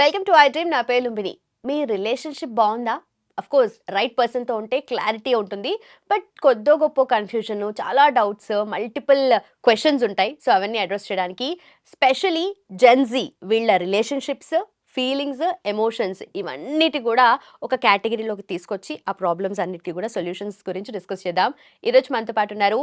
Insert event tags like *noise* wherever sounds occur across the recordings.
Welcome to I dream నా పేరు లుంబిని. మీ రిలేషన్షిప్ బాగుందా? అఫ్ కోర్స్ రైట్ పర్సన్తో ఉంటే క్లారిటీ ఉంటుంది. బట్ కొద్దో గొప్ప కన్ఫ్యూజన్ చాలా డౌట్స్ మల్టిపుల్ క్వశ్చన్స్ ఉంటాయి. సో అవన్నీ అడ్రస్ చేయడానికి స్పెషలీ జెన్జీ వీళ్ళ రిలేషన్షిప్స్ ఫీలింగ్స్ ఎమోషన్స్ ఇవన్నిటి కూడా ఒక కేటగిరీలోకి తీసుకొచ్చి ఆ ప్రాబ్లమ్స్ అన్నిటికీ కూడా సొల్యూషన్స్ గురించి డిస్కస్ చేద్దాం. ఈరోజు మనతో పాటు ఉన్నారు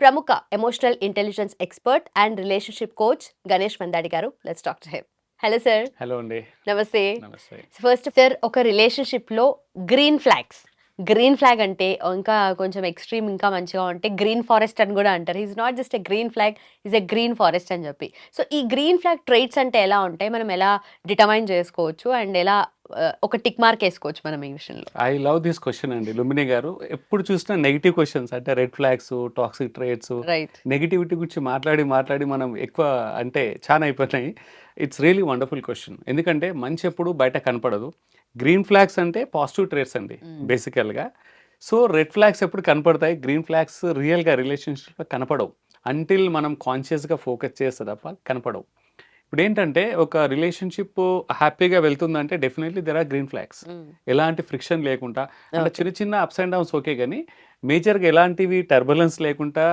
ప్రముఖ emotional intelligence expert and relationship coach Ganesh Mandadi garu. Let's doctor him hello sir. Hello అండి. నమస్తే. నమస్తే. ఫస్ట్ సార్ ఒక రిలేషన్షిప్లో గ్రీన్ ఫ్లాగ్స్ గ్రీన్ ఫ్లాగ్ అంటే ఇంకా కొంచెం ఎక్స్ట్రీమ్ ఇంకా మంచిగా ఉంటే గ్రీన్ ఫారెస్ట్ అని కూడా అంటారు. Is not just a green flag is a green forest అని చెప్పి. సో ఈ గ్రీన్ ఫ్లాగ్ ట్రైట్స్ అంటే ఎలా ఉంటాయి? మనం ఎలా డిటర్మైన్ చేసుకోవచ్చు? అండ్ ఎలా ఒక టిక్ మార్క్ వేసుకోవచ్చు మనం ఈ విషయంలో? ఐ లవ్ దిస్ క్వశ్చన్ అండి. లుమిని గారు ఎప్పుడు చూసినా నెగిటివ్ క్వశ్చన్స్ అంటే red flags toxic traits right negativity గురించి మాట్లాడి మాట్లాడి మనం ఎక్కువ అంటే చాలా అయిపోయినాయి. ఇట్స్ రియలీ వండర్ఫుల్ క్వశ్చన్ ఎందుకంటే మంచి ఎప్పుడు బయట కనపడదు. గ్రీన్ ఫ్లాగ్స్ అంటే పాజిటివ్ ట్రేట్స్ అండి. బేసికల్గా సో రెడ్ ఫ్లాగ్స్ ఎప్పుడు కనపడతాయి? గ్రీన్ ఫ్లాగ్స్ రియల్గా రిలేషన్షిప్లో కనపడవు. అంటిల్ మనం కాన్షియస్గా ఫోకస్ చేస్తే తప్ప కనపడవు. ఇప్పుడు ఏంటంటే ఒక రిలేషన్షిప్ హ్యాపీగా వెళ్తుందంటే definitely there are green flags ఎలాంటి ఫ్రిక్షన్ లేకుండా. అంటే చిన్న చిన్న అప్స్ అండ్ డౌన్స్ ఓకే కానీ మేజర్గా ఎలాంటివి టర్బులెన్స్ లేకుండా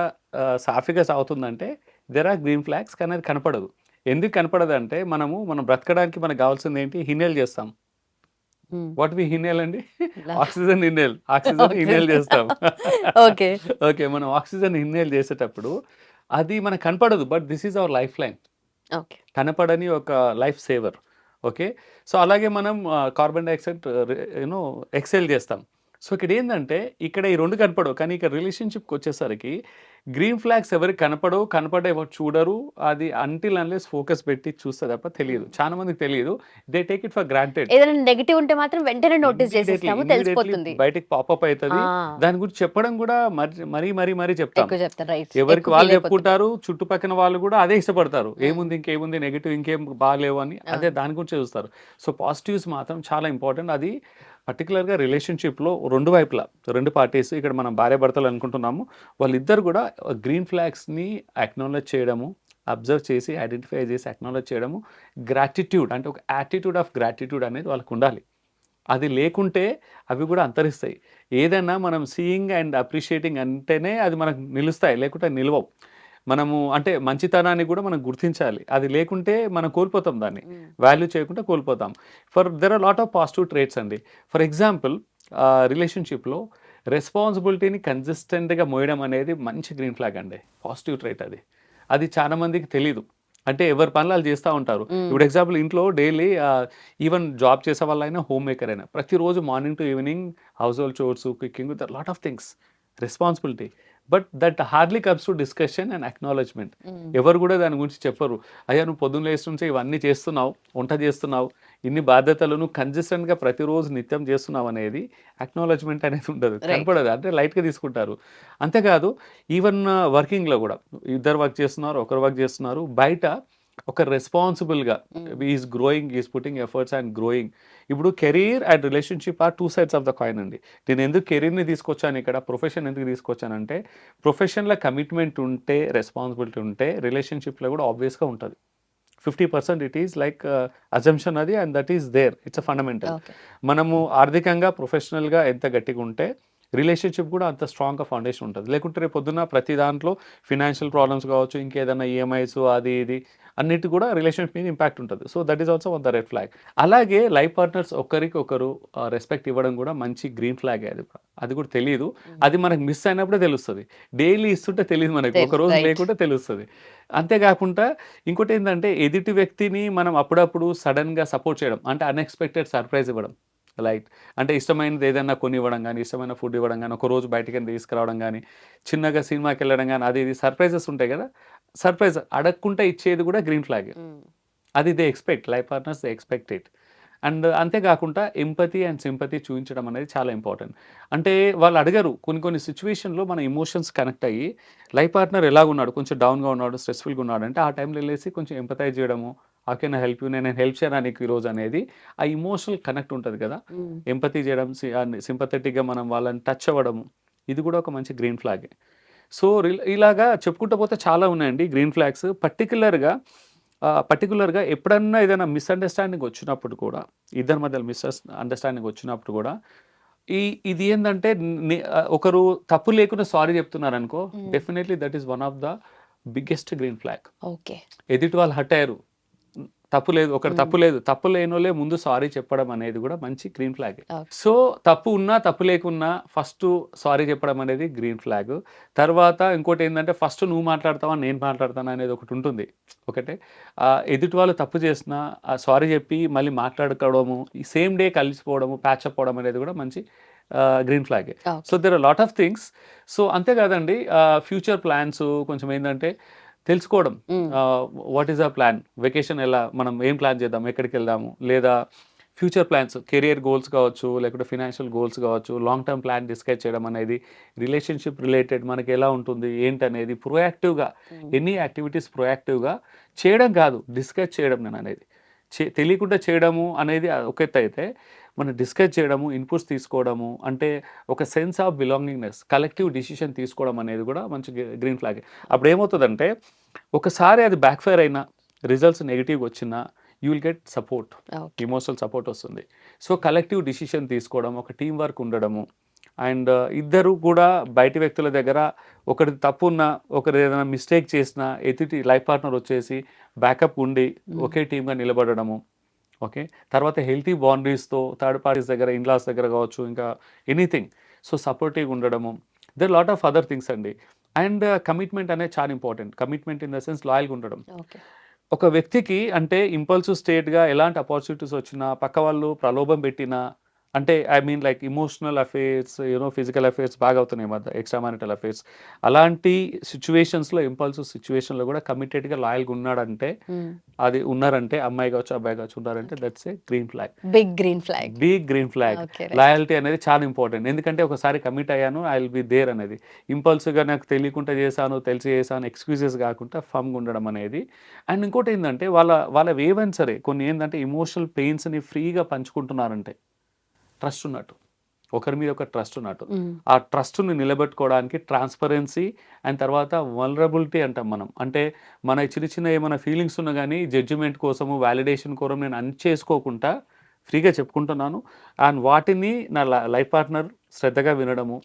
సాఫీగా సాగుతుందంటే దెర్ ఆర్ గ్రీన్ ఫ్లాగ్స్ కానీ అది కనపడదు. ఎందుకు కనపడదు అంటే మనము మనం బ్రతకడానికి మనకు కావాల్సింది ఏంటి? హినేల్ చేస్తాం. వాట్ వి హినేల్ అండి? Oxygen inhale. ఆక్సిజన్ *laughs* ఇన్హేల్ చేస్తాం. ఓకే. ఓకే మనం ఆక్సిజన్ ఇన్హేల్ చేసేటప్పుడు అది మనకు కనపడదు but this is our life line. కనపడని ఒక లైఫ్ సేవర్. ఓకే? సో అలాగే మనం carbon dioxide you know exhale చేస్తాం. సో ఇక్కడ ఏంటంటే ఇక్కడ ఈ రెండు కనపడవు కానీ ఇక్కడ రిలేషన్షిప్కి వచ్చేసరికి గ్రీన్ ఫ్లాగ్స్ ఎవరికి కనపడవు కనపడే చూడరు అది అంటిల్ అన్లెస్ ఫోకస్ పెట్టి చూస్తే తప్ప తెలియదు. చాలా మందికి తెలియదు. They take it for granted ఏదైనా నెగిటివ్ ఉంటే మాత్రం వెంటనే నోటీస్ చేసేస్తాము తెలిసిపోతుంది. బయటికి పాపప్ అవుతుంది. దాని గురించి చెప్పడం కూడా మరి మరీ మరీ చెప్తాం. ఎవరికి వాళ్ళు చెప్పుకుంటారు చుట్టుపక్కల వాళ్ళు కూడా అదే ఇష్టపడతారు. ఏముంది ఇంకేముంది నెగిటివ్ ఇంకేం బాగాలేవు అని అదే దాని గురించి చూస్తారు. సో పాజిటివ్స్ మాత్రం చాలా ఇంపార్టెంట్ అది పర్టికులర్గా రిలేషన్షిప్లో రెండు వైపులా రెండు పార్టీస్ ఇక్కడ మనం భార్య భర్తలు అనుకుంటున్నాము. వాళ్ళిద్దరు కూడా గ్రీన్ ఫ్లాగ్స్ని అక్నాలెడ్జ్ చేయడము అబ్జర్వ్ చేసి ఐడెంటిఫై చేసి అక్నాలెడ్జ్ చేయడము గ్రాటిట్యూడ్ అంటే ఒక యాటిట్యూడ్ ఆఫ్ గ్రాటిట్యూడ్ అనేది వాళ్ళకు ఉండాలి. అది లేకుంటే అవి కూడా అంతరిస్తాయి. ఏదైనా మనం సీయింగ్ అండ్ అప్రిషియేటింగ్ అంటేనే అది మనకు నిలుస్తాయి లేకుంటే నిలవవు. మనము అంటే మంచితనాన్ని కూడా మనం గుర్తించాలి. అది లేకుంటే మనం కోల్పోతాం దాన్ని. వాల్యూ చేయకుండా కోల్పోతాం. For there are lot of positive traits అండి. ఫర్ ఎగ్జాంపుల్ రిలేషన్షిప్లో రెస్పాన్సిబిలిటీని కన్సిస్టెంట్గా మోయడం అనేది మంచి గ్రీన్ ఫ్లాగ్ అండి. పాజిటివ్ ట్రేట్ అది. అది చాలా మందికి తెలీదు. అంటే ఎవరి పనులు వాళ్ళు చేస్తూ ఉంటారు. ఇప్పుడు ఎగ్జాంపుల్ ఇంట్లో డైలీ ఈవెన్ జాబ్ చేసే వాళ్ళైనా హోమ్ మేకర్ అయినా ప్రతిరోజు morning to evening house hold chores cooking lot of things responsibility. But that hardly comes to discussion and acknowledgement ఎవరు కూడా దాని గురించి చెప్పరు. అయ్యా నువ్వు పొద్దున్న నుంచే ఇవన్నీ చేస్తున్నావు వంట చేస్తున్నావు ఇన్ని బాధ్యతలు నువ్వు కన్సిస్టెంట్గా ప్రతిరోజు నిత్యం చేస్తున్నావు అనేది అక్నాలజ్మెంట్ అనేది ఉండదు. కనపడదు. అంటే లైట్గా తీసుకుంటారు. అంతేకాదు ఈవెన్ వర్కింగ్లో కూడా. ఇద్దరు వర్క్ చేస్తున్నారు ఒకరు వర్క్ చేస్తున్నారు. బయట ఒక రెస్పాన్సిబుల్గా is growing is putting efforts and growing ఇప్పుడు career and relationship are two sides of the coin అండి. నేను ఎందుకు కెరీర్ని తీసుకొచ్చాను ఇక్కడ ప్రొఫెషన్ ఎందుకు తీసుకొచ్చానంటే ప్రొఫెషన్లో కమిట్మెంట్ ఉంటే రెస్పాన్సిబిలిటీ ఉంటే రిలేషన్షిప్లో కూడా ఆబ్వియస్గా ఉంటుంది. Fifty percent it is like assumption అది and that is there it's a fundamental మనము ఆర్థికంగా ప్రొఫెషనల్గా ఎంత గట్టిగా ఉంటే రిలేషన్షిప్ కూడా అంత స్ట్రాంగ్గా ఫౌండేషన్ ఉంటుంది. లేకుంటే రేపు పొద్దున్న ప్రతి దాంట్లో ఫినాన్షియల్ ప్రాబ్లమ్స్ కావచ్చు ఇంకేదైనా ఈఎంఐస్ అది ఇది అన్నిటి కూడా రిలేషన్షిప్ మీద ఇంపాక్ట్ ఉంటుంది. So that is also one the red flag. అలాగే లైఫ్ పార్ట్నర్స్ ఒకరికి ఒకరు రెస్పెక్ట్ ఇవ్వడం కూడా మంచి గ్రీన్ ఫ్లాగ్ అది. అది కూడా తెలియదు అది మనకు మిస్ అయినప్పుడే తెలుస్తుంది. డైలీ ఇస్తుంటే తెలియదు మనకి. ఒక రోజు. లేకుంటే తెలుస్తుంది. అంతేకాకుండా ఇంకోటి ఏంటంటే ఎదుటి వ్యక్తిని మనం అప్పుడప్పుడు సడన్గా సపోర్ట్ చేయడం అంటే అన్ఎక్స్పెక్టెడ్ సర్ప్రైజ్ ఇవ్వడం. లైక్ అంటే ఇష్టమైనది ఏదైనా కొని ఇవ్వడం కానీ ఇష్టమైన ఫుడ్ ఇవ్వడం కానీ ఒక రోజు బయటికి వెళ్ళి తీసుకురావడం కానీ చిన్నగా సినిమాకి వెళ్ళడం కానీ అది ఇది సర్ప్రైజెస్ ఉంటాయి కదా. సర్ప్రైజ్ అడగకుండా ఇచ్చేది కూడా గ్రీన్ ఫ్లాగ్. అది they expect life partners they expect it. And అంతేకాకుండా ఎంపతి అండ్ సింపతి చూపించడం అనేది చాలా ఇంపార్టెంట్. అంటే వాళ్ళు అడగరు కొన్ని కొన్ని సిచ్యువేషన్లో మన ఇమోషన్స్ కనెక్ట్ అయ్యి లైఫ్ పార్ట్నర్ ఎలాగున్నాడు కొంచెం డౌన్గా ఉన్నాడు స్ట్రెస్ఫుల్గా ఉన్నాడు అంటే ఆ టైంలో వెళ్ళేసి కొంచెం ఎంపతైజ్ చేయడము ఆ కెన్ హెల్ప్ యూ నేను హెల్ప్ చేయనా నీకు ఈరోజు అనేది? ఆ ఇమోషనల్ కనెక్ట్ ఉంటుంది కదా? ఎంపతి చేయడం సింపథెటిక్గా మనం వాళ్ళని టచ్ అవ్వడము ఇది కూడా ఒక మంచి గ్రీన్ ఫ్లాగ్ సో ఇలాగా చెప్పుకుంటూ పోతే చాలా ఉన్నాయండి గ్రీన్ ఫ్లాగ్స్ పర్టికులర్గా పర్టికులర్గా ఎప్పుడన్నా ఏదైనా మిస్అండర్స్టాండింగ్ వచ్చినప్పుడు కూడా ఇద్దరి మధ్యలో మిస్ అండర్స్టాండింగ్ వచ్చినప్పుడు కూడా ఈ ఇది ఏంటంటే ఒకరు తప్పు లేకుండా సారీ చెప్తున్నారు అనుకో Mm. Definitely that is one of the biggest green flag okay. ఎదుటి వాళ్ళు హట్ అయ్యారు తప్పు లేదు ఒకటి. తప్పు లేదు. తప్పు లేనోలే ముందు సారీ చెప్పడం అనేది కూడా మంచి గ్రీన్ ఫ్లాగ్. సో తప్పు ఉన్నా తప్పు లేకున్నా ఫస్ట్ సారీ చెప్పడం అనేది గ్రీన్ ఫ్లాగ్ తర్వాత ఇంకోటి ఏంటంటే ఫస్ట్ నువ్వు మాట్లాడతావా నేను మాట్లాడతాను అనేది ఒకటి ఉంటుంది. ఒకటే. ఎదుటి వాళ్ళు తప్పు చేసినా సారీ చెప్పి మళ్ళీ మాట్లాడుకోవడము ఈ సేమ్ డే కలిసిపోవడము ప్యాచప్ అవ్వడం అనేది కూడా మంచి green flag so there are lot of things so అంతేకాదండి ఫ్యూచర్ ప్లాన్స్ కొంచెం ఏంటంటే తెలుసుకోవడం. What is a plan vacation ఎలా? మనం ఏం ప్లాన్ చేద్దాం? ఎక్కడికి వెళ్దాము? లేదా ఫ్యూచర్ ప్లాన్స్ కెరియర్ గోల్స్ కావచ్చు లేకపోతే ఫినాన్షియల్ గోల్స్ కావచ్చు లాంగ్ టర్మ్ ప్లాన్ డిస్కస్ చేయడం అనేది రిలేషన్షిప్ రిలేటెడ్ మనకి ఎలా ఉంటుంది? ఏంటి అనేది ప్రొయాక్టివ్గా ఎన్ని యాక్టివిటీస్ ప్రొయాక్టివ్గా చేయడం కాదు. డిస్కస్ చేయడం నేను అనేది. చే తెలియకుండా చేయడము అనేది ఒక ఎత్తు అయితే మనం డిస్కస్ చేయడము ఇన్పుట్స్ తీసుకోవడము అంటే ఒక sense of belongingness collective decision తీసుకోవడం అనేది కూడా మంచి గ్రీన్ ఫ్లాగ్ అప్పుడు ఏమవుతుందంటే ఒకసారి అది బ్యాక్ఫైర్ అయినా రిజల్ట్స్ నెగిటివ్గా వచ్చినా you will get support emotional support వస్తుంది. సో కలెక్టివ్ డిసిషన్ తీసుకోవడం ఒక టీం వర్క్ ఉండడము అండ్ ఇద్దరు కూడా బయటి వ్యక్తుల దగ్గర ఒకటి తప్పు ఉన్నా ఒకరు ఏదైనా మిస్టేక్ చేసినా ఎదుటి లైఫ్ పార్ట్నర్ వచ్చేసి బ్యాకప్ ఉండి ఒకే టీమ్గా నిలబడడము. ఓకే? తర్వాత హెల్తీ బౌండరీస్తో థర్డ్ పార్టీస్ దగ్గర ఇన్లాస్ దగ్గర కావచ్చు ఇంకా ఎనీథింగ్. సో సపోర్టివ్ ఉండడము. There lot of other things అండి. అండ్ కమిట్మెంట్ అనేది చాలా important. Commitment in the sense లాయల్గా ఉండడం. ఒక వ్యక్తికి అంటే ఇంపల్సివ్ స్టేట్గా ఎలాంటి అపార్చునిటీస్ వచ్చినా పక్క వాళ్ళు ప్రలోభం పెట్టినా అంటే I mean like emotional affairs you know physical affairs బాగా అవుతున్నాయి మధ్య ఎక్స్ట్రా మారిటల్ అఫేర్స్ అలాంటి సిచ్యువేషన్స్లో ఇంపల్సివ్ సిచ్యువేషన్లో కూడా కమిటెడ్గా లాయల్గా ఉన్నాడంటే అది ఉన్నారంటే అమ్మాయి కావచ్చు అబ్బాయి కావచ్చు ఉన్నారంటే that's a green flag big green flag big green flag loyalty అనేది చాలా ఇంపార్టెంట్ ఎందుకంటే ఒకసారి కమిట్ అయ్యాను ఐ విల్ బి దేర్ అనేది ఇంపల్సివ్గా నాకు తెలియకుండా చేశాను తెలిసి చేశాను ఎక్స్క్యూజెస్ కాకుండా ఫమ్గా ఉండడం అనేది. అండ్ ఇంకోటి ఏంటంటే వాళ్ళ వాళ్ళ ఏవైనా సరే కొన్ని ఏంటంటే ఇమోషనల్ పెయిన్స్ని ఫ్రీగా పంచుకుంటున్నారంటే ట్రస్ట్ ఉన్నట్టు. ఒకరి మీద ఒక ట్రస్ట్ ఉన్నట్టు. ఆ ట్రస్ట్ని నిలబెట్టుకోవడానికి ట్రాన్స్పరెన్సీ అండ్ తర్వాత వలరబిలిటీ అంటాం మనం. అంటే మన చిన్న చిన్న ఏమైనా ఫీలింగ్స్ ఉన్నా కానీ జడ్జిమెంట్ కోసము వ్యాలిడేషన్ కోసం నేను అన్ని చేసుకోకుండా ఫ్రీగా చెప్పుకుంటున్నాను. అండ్ వాటిని నా లైఫ్ పార్ట్నర్ శ్రద్ధగా వినడము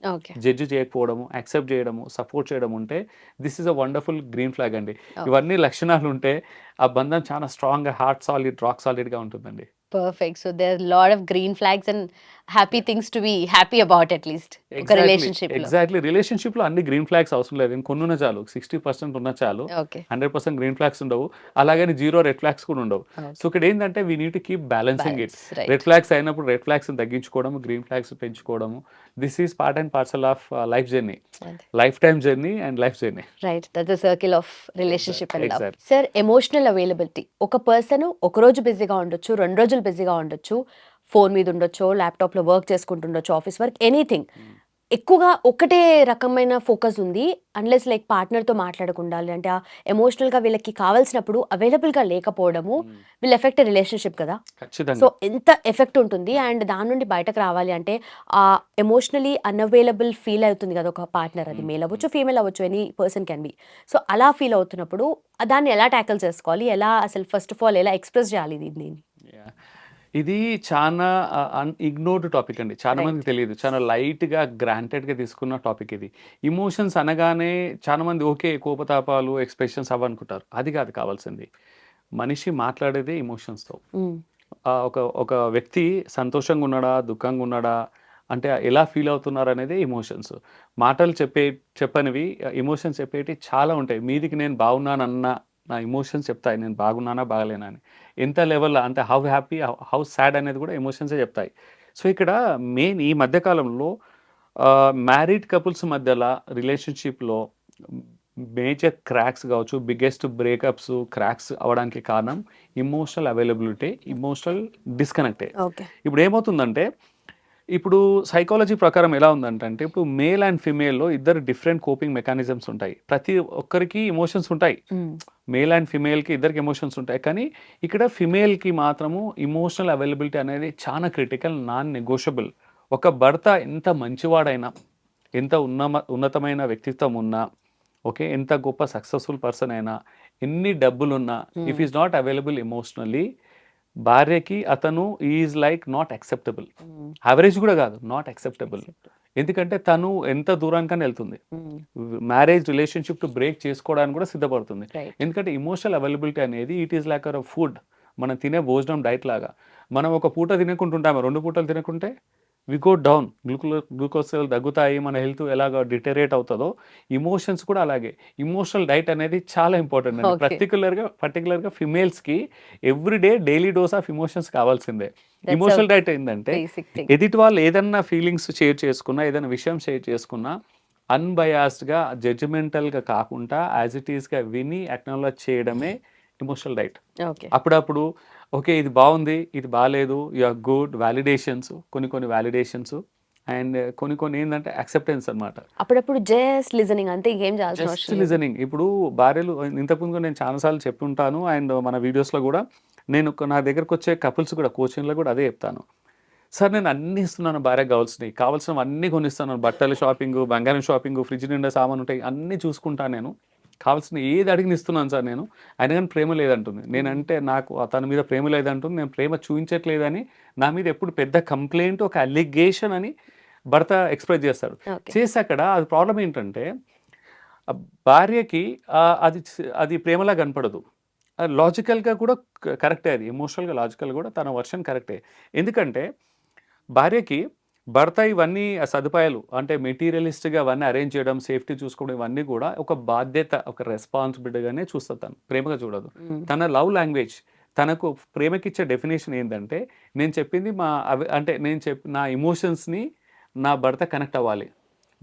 జడ్జి చేయకపోవడము యాక్సెప్ట్ చేయడము సపోర్ట్ చేయడం ఉంటే this is a wonderful green flag అండి. ఇవన్నీ లక్షణాలు ఉంటే ఆ బంధం చాలా స్ట్రాంగ్గా హార్ట్ సాలిడ్ రాక్ సాలిడ్గా ఉంటుందండి. Perfect so there lot of green flags and happy things to be happy about at least ఒక రిలేషన్షిప్ ఎగ్జాక్ట్లీ రిలేషన్షిప్లో అన్ని గ్రీన్ ఫ్లాగ్స్ అవసరం లేదు. ఇంకొన్ని ఉన్న చాలు. సిక్స్టీ పర్సెంట్ ఉన్న చాలు. Okay hundred percent green flags ఉండవు. అలాగని జీరో రెడ్ ఫ్లాగ్స్ కూడా ఉండవు. సో ఇక్కడ ఏంటంటే we need to keep balancing it red flags అయినప్పుడు రెడ్ ఫ్లాగ్స్ తగ్గించుకోవడం green flags పెంచుకోవడము. This is part and parcel of life journey life time journey and life journey right that circle of relationship and love Exactly. Sir emotional availability ఒక person ఒక రోజు బిజీగా ఉండొచ్చు రెండు రోజులు బిజీగా ఉండొచ్చు. ఫోన్ మీద ఉండొచ్చు ల్యాప్టాప్లో వర్క్ చేసుకుంటుండొచ్చు ఆఫీస్ వర్క్ ఎనీథింగ్. ఎక్కువగా ఒకటే రకమైన ఫోకస్ ఉంది. అన్లెస్ లైక్ పార్ట్నర్తో మాట్లాడకుండా అంటే ఎమోషనల్గా వీళ్ళకి కావాల్సినప్పుడు అవైలబుల్గా లేకపోవడము విల్ ఎఫెక్ట్ రిలేషన్షిప్ కదా. సో ఎంత ఎఫెక్ట్ ఉంటుంది. అండ్ దాని నుండి బయటకు రావాలి అంటే ఆ ఎమోషనలీ అన్అవైలబుల్ ఫీల్ అవుతుంది కదా ఒక పార్ట్నర్ అది. మేల్ అవ్వచ్చు ఫీమేల్ అవ్వచ్చు any person can be so అలా ఫీల్ అవుతున్నప్పుడు దాన్ని ఎలా ట్యాకిల్ చేసుకోవాలి? ఎలా అసలు ఫస్ట్ ఆఫ్ ఆల్ ఎలా ఎక్స్ప్రెస్ చేయాలి దీన్ని. ఇది చాలా ఇగ్నోర్డ్ టాపిక్ అండి. చాలా. మందికి తెలియదు. చాలా లైట్గా గ్రాంటెడ్గా తీసుకున్న టాపిక్ ఇది. ఇమోషన్స్ అనగానే చాలా మంది ఓకే కోపతాపాలు ఎక్స్ప్రెషన్స్ అవ్వనుకుంటారు అది కాదు కావాల్సింది. మనిషి మాట్లాడేదే ఇమోషన్స్తో ఒక ఒక వ్యక్తి సంతోషంగా ఉన్నాడా దుఃఖంగా ఉన్నాడా అంటే ఎలా ఫీల్ అవుతున్నారు అనేది ఇమోషన్స్ మాటలు చెప్పే చెప్పనివి ఇమోషన్స్ చెప్పేటి చాలా ఉంటాయి. మీదికి నేను బాగున్నానన్న నా ఇమోషన్స్ చెప్తాయి. నేను బాగున్నానా బాగలేనా అని. ఎంత లెవెల్లో అంటే హౌ హ్యాపీ హౌ సాడ్ అనేది కూడా ఎమోషన్సే చెప్తాయి. సో ఇక్కడ మెయిన్ ఈ మధ్యకాలంలో మ్యారీడ్ కపుల్స్ మధ్యలో రిలేషన్షిప్లో మేజర్ క్రాక్స్ కావచ్చు బిగ్గెస్ట్ బ్రేకప్స్ క్రాక్స్ అవ్వడానికి కారణం ఇమోషనల్ అవైలబిలిటీ ఇమోషనల్ డిస్కనెక్టే ఓకే. ఇప్పుడు ఏమవుతుందంటే ఇప్పుడు సైకాలజీ ప్రకారం ఎలా ఉందంటే అంటే ఇప్పుడు మేల్ అండ్ ఫిమేల్లో ఇద్దరు డిఫరెంట్ కోపింగ్ మెకానిజమ్స్ ఉంటాయి. ప్రతి ఒక్కరికి ఇమోషన్స్ ఉంటాయి. మేల్ అండ్ ఫిమేల్కి ఇద్దరికి ఎమోషన్స్ ఉంటాయి. కానీ ఇక్కడ ఫిమేల్కి మాత్రము ఇమోషనల్ అవైలబిలిటీ అనేది చాలా క్రిటికల్ నాన్ నెగోషియబుల్ ఒక భర్త ఎంత మంచివాడైనా ఎంత ఉన్నమ ఉన్నతమైన వ్యక్తిత్వం ఉన్నా ఓకే ఎంత గొప్ప సక్సెస్ఫుల్ పర్సన్ అయినా ఎన్ని డబ్బులున్నా if. Is not available emotionally భార్యకి అతను is like not acceptable. Hmm. Average కూడా కాదు నాట్ యాక్సెప్టబుల్ ఎందుకంటే తను ఎంత దూరానికని వెళ్తుంది. Hmm. Marriage relationship to break చేసుకోవడానికి కూడా సిద్ధపడుతుంది. ఎందుకంటే ఇమోషనల్ అవైలబిలిటీ అనేది it is like a food మనం తినే భోజనం డైట్ లాగా. మనం ఒక పూట తినకుంటుంటాము? రెండు పూటలు తినకుంటే? We go down gluco glucose తగ్గుతాయి మన హెల్త్ ఎలాగ డిటరేట్ అవుతుందో ఇమోషన్స్ కూడా అలాగే ఇమోషనల్ డైట్ అనేది చాలా ఇంపార్టెంట్ అండి. పర్టికులర్గా పర్టికులర్గా ఫిమేల్స్కి every day daily dose of emotions కావాల్సిందే ఇమోషనల్ డైట్ ఏంటంటే. ఎదుటి వాళ్ళు ఏదన్నా ఫీలింగ్స్ షేర్ చేసుకున్నా ఏదైనా విషయం షేర్ చేసుకున్నా అన్బయాస్డ్గా జడ్జిమెంటల్గా కాకుండా యాజ్ ఇట్ ఈస్గా విని అక్నాలజ్ చేయడమే ఇమోషనల్ డైట్. అప్పుడప్పుడు ఓకే ఇది బాగుంది ఇది బాగాలేదు యు ఆర్ గుడ్ వ్యాలిడేషన్స్ కొన్ని కొన్ని వ్యాలిడేషన్స్ అండ్ కొన్ని కొన్ని ఏంటంటే అక్సెప్టెన్స్ అనమాట అప్పుడప్పుడు జస్ట్ లిజనింగ్ అంతే ఇంకేం జస్ట్. లిజనింగ్ ఇప్పుడు భార్యలు ఇంతకుముందు నేను చాలాసార్లు చెప్పుంటాను అండ్ మన వీడియోస్లో కూడా నేను నా దగ్గరకు వచ్చే కపుల్స్ కూడా కోచింగ్లో కూడా అదే చెప్తాను. సార్ నేను అన్ని ఇస్తున్నాను భార్యకు కావాల్సినవి కావాల్సినవి అన్నీ కొనిస్తాను. బట్టలు షాపింగ్ బంగారం షాపింగ్ ఫ్రిడ్జ్ నిండా సామాన్ ఉంటాయి. అన్నీ చూసుకుంటాను నేను. కావాల్సిన ఏది అడిగిన ఇస్తున్నాను సార్ నేను అయినా కానీ ప్రేమ లేదంటుంది. నేనంటే నాకు తన మీద ప్రేమ లేదంటుంది. నేను ప్రేమ చూపించట్లేదని నా మీద ఎప్పుడు పెద్ద కంప్లైంట్ ఒక అలిగేషన్ అని భర్త ఎక్స్ప్రెస్ చేస్తాడు. Okay. చేసాక అది ప్రాబ్లం ఏంటంటే భార్యకి అది అది ప్రేమలా కనపడదు. లాజికల్గా కూడా కరెక్టే అది. ఎమోషనల్గా లాజికల్ కూడా తన వర్షన్ కరెక్టే. ఎందుకంటే భార్యకి భర్త ఇవన్నీ సదుపాయాలు అంటే మెటీరియలిస్ట్గా అవన్నీ అరేంజ్ చేయడం సేఫ్టీ చూసుకోవడం ఇవన్నీ కూడా ఒక బాధ్యత ఒక రెస్పాన్సిబిలిటీగానే చూస్తుంది తను. ప్రేమగా చూడదు. తన లవ్ లాంగ్వేజ్ తనకు ప్రేమకిచ్చే డెఫినేషన్ ఏంటంటే నేను చెప్పింది మా అవి అంటే నేను చెప్ నా ఎమోషన్స్ని నా భర్త కనెక్ట్ అవ్వాలి.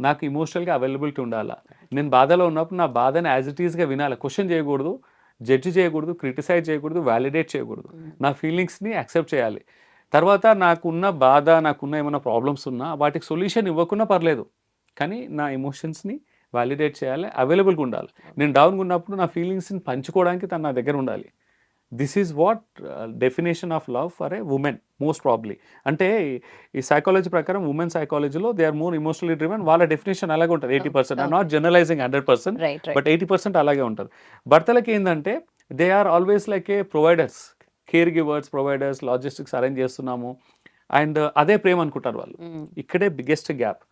నాకు ఇమోషనల్గా అవైలబిలిటీ ఉండాలా. నేను బాధలో ఉన్నప్పుడు నా బాధని యాజ్ ఇట్ ఈస్గా వినాలి. క్వశ్చన్ చేయకూడదు జడ్జి చేయకూడదు క్రిటిసైజ్ చేయకూడదు వ్యాలిడేట్ చేయకూడదు. నా ఫీలింగ్స్ని యాక్సెప్ట్ చేయాలి. తర్వాత నాకున్న బాధ నాకున్న ఏమైనా ప్రాబ్లమ్స్ ఉన్నా వాటికి సొల్యూషన్ ఇవ్వకున్నా పర్లేదు. కానీ నా ఎమోషన్స్ని వ్యాలిడేట్ చేయాలి అవైలబుల్గా ఉండాలి. నేను డౌన్గా ఉన్నప్పుడు నా ఫీలింగ్స్ని పంచుకోవడానికి తను నా దగ్గర ఉండాలి. This is what definition of love for a women most probably అంటే ఈ సైకాలజీ ప్రకారం ఉమెన్ సైకాలజీలో they are more emotionally driven వాళ్ళ డెఫినేషన్ అలాగే ఉంటుంది. Eighty percent. Not generalizing hundred percent. But eighty percent అలాగే ఉంటారు భర్తలకి ఏంటంటే they are always like a providers care givers providers logistics arrange చేస్తున్నాము. అండ్ అదే ప్రేమ అనుకుంటారు వాళ్ళు. ఇక్కడే బిగ్గెస్ట్ గ్యాప్.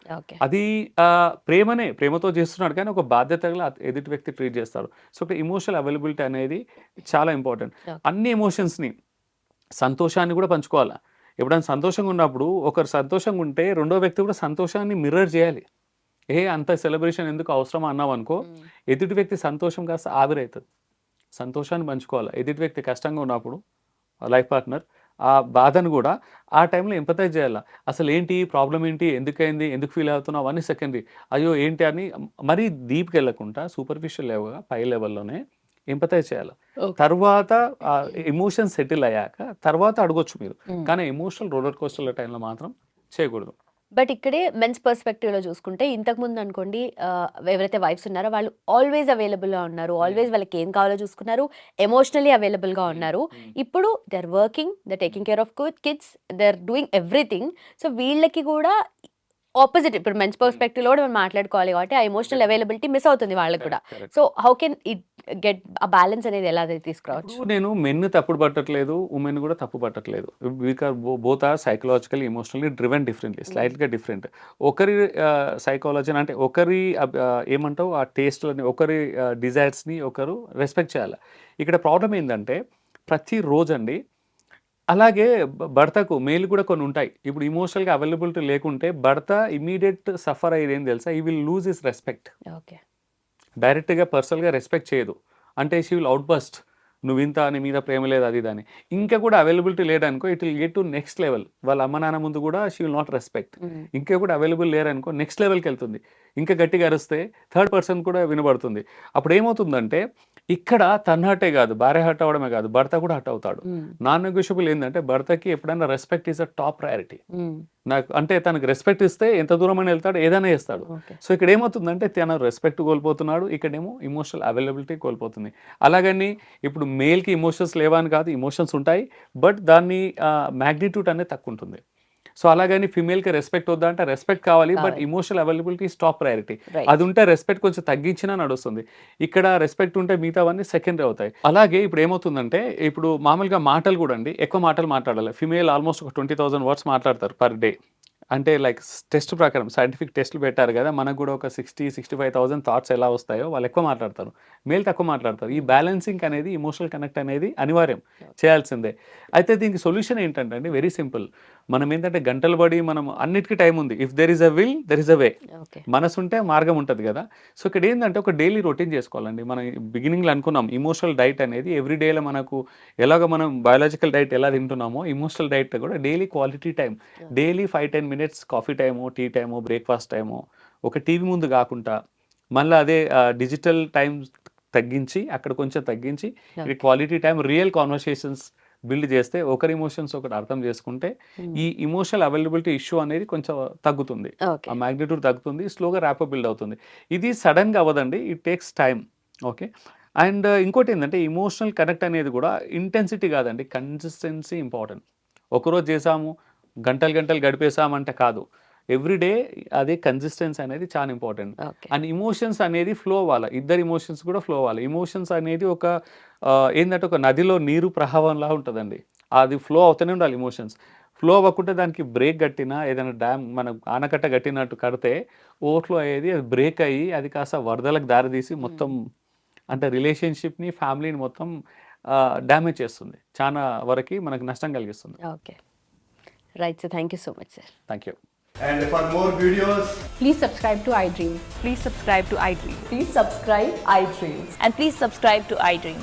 అది ఆ, ప్రేమనే ప్రేమతో చేస్తున్నాడు కానీ ఒక బాధ్యతగా ఎదుటి వ్యక్తి ట్రీట్ చేస్తారు. సో ఒక ఇమోషనల్ అవైలబిలిటీ అనేది చాలా ఇంపార్టెంట్. అన్ని ఎమోషన్స్ని సంతోషాన్ని కూడా పంచుకోవాలి? ఎప్పుడైనా సంతోషంగా ఉన్నప్పుడు ఒకరు సంతోషంగా ఉంటే రెండో వ్యక్తి కూడా సంతోషాన్ని మిర్రర్ చేయాలి. ఏ అంత సెలబ్రేషన్ ఎందుకు అవసరమా అన్నావు అనుకో. ఎదుటి వ్యక్తి సంతోషం కాస్త ఆవిరవుతుంది సంతోషాన్ని పంచుకోవాలి? ఎదుటి వ్యక్తి కష్టంగా ఉన్నప్పుడు లైఫ్ పార్ట్నర్ ఆ బాధను కూడా ఆ టైంలో ఎంపతైజ్ చేయాలి? అసలు ఏంటి? ప్రాబ్లం ఏంటి? ఎందుకైంది? ఎందుకు ఫీల్ అవుతున్నావు? అవన్నీ సెకండరీ. అయ్యో ఏంటి అని మరీ డీప్కి వెళ్ళకుండా సూపర్ఫిషియల్ లెవెల్గా పై లెవెల్లోనే ఎంపతైజ్ చేయాలి. తర్వాత ఎమోషన్ సెటిల్ అయ్యాక తర్వాత అడగొచ్చు మీరు. కానీ ఎమోషనల్ రోలర్ కోస్టర్ల టైంలో మాత్రం చేయకూడదు. బట్ ఇక్కడే మెన్స్ పర్స్పెక్టివ్లో చూసుకుంటే ఇంతకు ముందు అనుకోండి ఎవరైతే వైఫ్స్ ఉన్నారో వాళ్ళు ఆల్వేస్ అవైలబుల్గా ఉన్నారు. ఆల్వేస్ వాళ్ళకి ఏం కావాలో చూసుకున్నారు. ఎమోషనలీ అవైలబుల్గా ఉన్నారు. ఇప్పుడు they are working they taking care of kids they are doing everything. So వీళ్ళకి కూడా ఆపోజిట్ ఇప్పుడు మెన్స్ పర్స్పెక్టివ్లో కూడా మనం మాట్లాడుకోవాలి కాబట్టి ఆ ఎమోషనల్ అవైలబిలిటీ మిస్ అవుతుంది వాళ్ళకి కూడా. So how can it get ఆ బ్యాలెన్స్ అనేది ఎలా తీసుకురావచ్చు? నేను మెన్ తప్పుడు పట్టట్లేదు ఉమెన్ కూడా తప్పు పట్టట్లేదు. Because both are psychological emotionally driven differently స్లైట్గా different ఒకరి సైకాలజీ అంటే ఒకరి ఏమంటావు ఆ టేస్ట్లని ఒకరి డిజైర్స్ని ఒకరు రెస్పెక్ట్ చేయాలి. ఇక్కడ ప్రాబ్లం ఏంటంటే ప్రతి రోజండి అలాగే భర్తకు మేలు కూడా కొన్ని ఉంటాయి. ఇప్పుడు ఇమోషనల్గా అవైలబిలిటీ లేకుంటే భర్త ఇమీడియట్ సఫర్ అయ్యేది ఏం తెలుసా? ఈ will lose his respect okay. డైరెక్ట్గా పర్సనల్గా రెస్పెక్ట్ చేయదు. అంటే షీ విల్ అవుట్ బస్ట్ నువ్వు ఇంత నీ మీద ప్రేమ లేదు అది దాని ఇంకా కూడా అవైలబిలిటీ లేదనుకో it will get to next level వాళ్ళ అమ్మ నాన్న ముందు కూడా షీ విల్ నాట్ రెస్పెక్ట్ ఇంకా కూడా అవైలబుల్ లేరనుకో నెక్స్ట్ లెవెల్కి వెళ్తుంది. ఇంకా గట్టిగా అరిస్తే థర్డ్ పర్సన్ కూడా వినబడుతుంది. అప్పుడు ఏమవుతుందంటే ఇక్కడ తన హర్టే కాదు భార్య హర్ట్ అవడమే కాదు భర్త కూడా హర్ట్ అవుతాడు. నాన్ నెగోషియబుల్ ఏంటంటే భర్తకి ఎప్పుడైనా respect is a top priority నాకు అంటే తనకు రెస్పెక్ట్ ఇస్తే ఎంత దూరం అని వెళ్తాడు ఏదైనా చేస్తాడు. సో ఇక్కడ ఏమవుతుందంటే తన రెస్పెక్ట్ కోల్పోతున్నాడు ఇక్కడేమో ఇమోషనల్ అవైలబిలిటీ కోల్పోతుంది. అలాగని ఇప్పుడు మేల్కి ఇమోషన్స్ లేవా అని కాదు ఇమోషన్స్ ఉంటాయి బట్ దాన్ని మ్యాగ్నిట్యూడ్ అనేది తక్కువ ఉంటుంది. సో అలాగని ఫిమేల్కి రెస్పెక్ట్ వద్దా అంటే రెస్పెక్ట్ కావాలి but. Emotional availability stop priority right అది ఉంటే రెస్పెక్ట్ కొంచెం తగ్గించినా నడుస్తుంది. ఇక్కడ రెస్పెక్ట్ ఉంటే మిగతావన్నీ సెకండరీ అవుతాయి. అలాగే ఇప్పుడు ఏమవుతుందంటే ఇప్పుడు మామూలుగా మాటలు కూడా అండి ఎక్కువ మాటలు మాట్లాడాలి. ఫిమేల్ ఆల్మోస్ట్ ఒక ట్వంటీ థౌసండ్ వర్డ్స్ మాట్లాడతారు పర్ డే అంటే లైక్ టెస్ట్ ప్రకారం సైంటిఫిక్ టెస్ట్లు పెట్టారు కదా మనకు కూడా ఒక sixty sixty five thousand thoughts ఎలా వస్తాయో వాళ్ళు ఎక్కువ మాట్లాడతారు. మేల్ తక్కువ మాట్లాడతారు. ఈ బ్యాలెన్సింగ్ అనేది ఇమోషనల్ కనెక్ట్ అనేది అనివార్యం చేయాల్సిందే. అయితే దీనికి సొల్యూషన్ ఏంటంటే వెరీ సింపుల్ మనం ఏంటంటే గంటలు పడి మనం అన్నిటికీ టైం ఉంది. If there is a will there is a way మనసు ఉంటే మార్గం ఉంటుంది కదా. సో ఇక్కడ ఏంటంటే ఒక డైలీ రొటీన్ చేసుకోవాలండి. మనం బిగినింగ్లో అనుకున్నాం ఇమోషనల్ డైట్ అనేది ఎవ్రీ డేలో మనకు ఎలాగ మనం బయాలజికల్ డైట్ ఎలా తింటున్నామో ఇమోషనల్ డైట్ కూడా daily quality time daily five ten minutes coffee time tea time breakfast time ఒక టీవీ ముందు కాకుండా మళ్ళీ అదే డిజిటల్ టైం తగ్గించి అక్కడ కొంచెం తగ్గించి ఇది quality time real conversations build చేస్తే ఒకరి ఇమోషన్స్ ఒకటి అర్థం చేసుకుంటే ఈ ఇమోషనల్ అవైలబిలిటీ ఇష్యూ అనేది కొంచెం తగ్గుతుంది. ఆ మ్యాగ్నిట్యూడ్ తగ్గుతుంది స్లోగా ర్యాప్ బిల్డ్ అవుతుంది. ఇది సడన్గా అవ్వదండి it takes time okay and ఇంకోటి ఏంటంటే ఇమోషనల్ కనెక్ట్ అనేది కూడా ఇంటెన్సిటీ కాదండి కన్సిస్టెన్సీ ఇంపార్టెంట్ ఒకరోజు చేసాము గంటలు గంటలు గడిపేసామంటే కాదు. ఎవ్రీడే అదే కన్సిస్టెన్సీ అనేది చాలా ఇంపార్టెంట్ అండ్ ఇమోషన్స్ అనేది ఫ్లో అవ్వాలి ఇద్దరు ఇమోషన్స్ కూడా ఫ్లో అవ్వాలి. ఇమోషన్స్ అనేది ఒక ఏంటంటే ఒక నదిలో నీరు ప్రవాహంలా ఉంటుందండి. అది ఫ్లో అవుతూనే ఉండాలి ఇమోషన్స్ ఫ్లో అవ్వకుంటే దానికి బ్రేక్ కట్టినా ఏదైనా డ్యామ్ మన ఆనకట్ట కట్టినట్టు కడితే ఓవర్ఫ్లో అయ్యేది అది బ్రేక్ అయ్యి అది కాస్త వరదలకు దారితీసి మొత్తం అంటే రిలేషన్షిప్ని ఫ్యామిలీని మొత్తం డ్యామేజ్ చేస్తుంది. చాలా వరకు మనకు నష్టం కలిగిస్తుంది. Okay. Right sir. Thank you so much sir. Thank you. And for more videos, Please subscribe to iDream. Please subscribe to iDream. Please subscribe iDreams. And please subscribe to iDream.